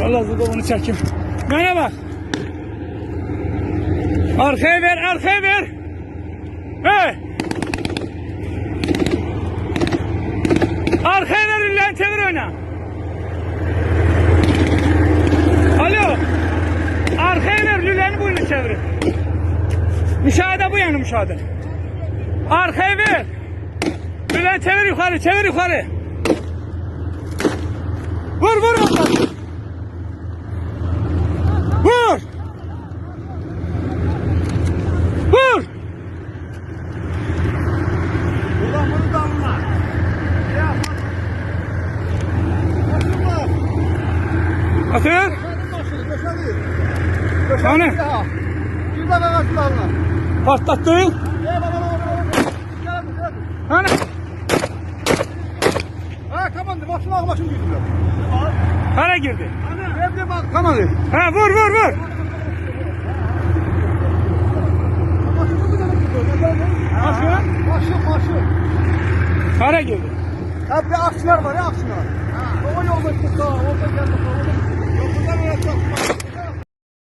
Burada bunu çekeyim. Bana bak. Arkaya ver, arkaya ver. Hey. Arkaya ver, lan çevir oyna. Alo. Arkaya ver, lüleni bu yana çevir. Müşahede bu yana müşahede. Arkaya ver. Lülen çevir yukarı, çevir yukarı. Vur. Vur. Atır. Hani? Bir bak ağaçlarla. Patlattın. Hani? Ha kapandı. Başına başım girdi. Hara girdi. Evde bak kanadı. Ha vur vur vur. Başım. Başım başım. Hara girdi. Ha bir aksılar var ya. Ha. O yolda çıktı. Orada geldi.